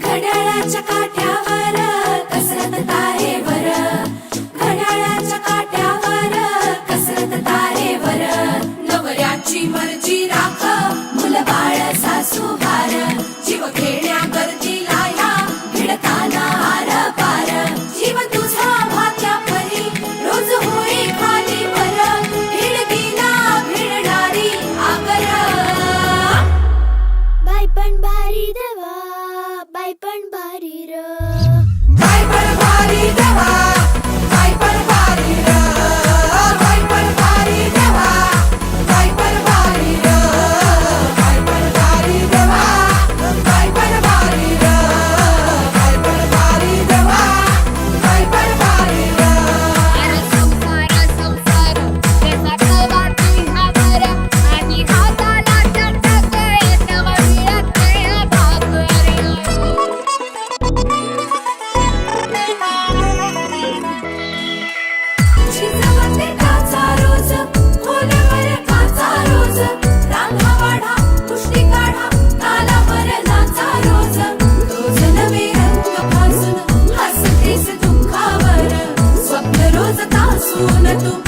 घड्याळाच्या काट्यावर बाय पण भारी देवा बाय पण भारी र una tu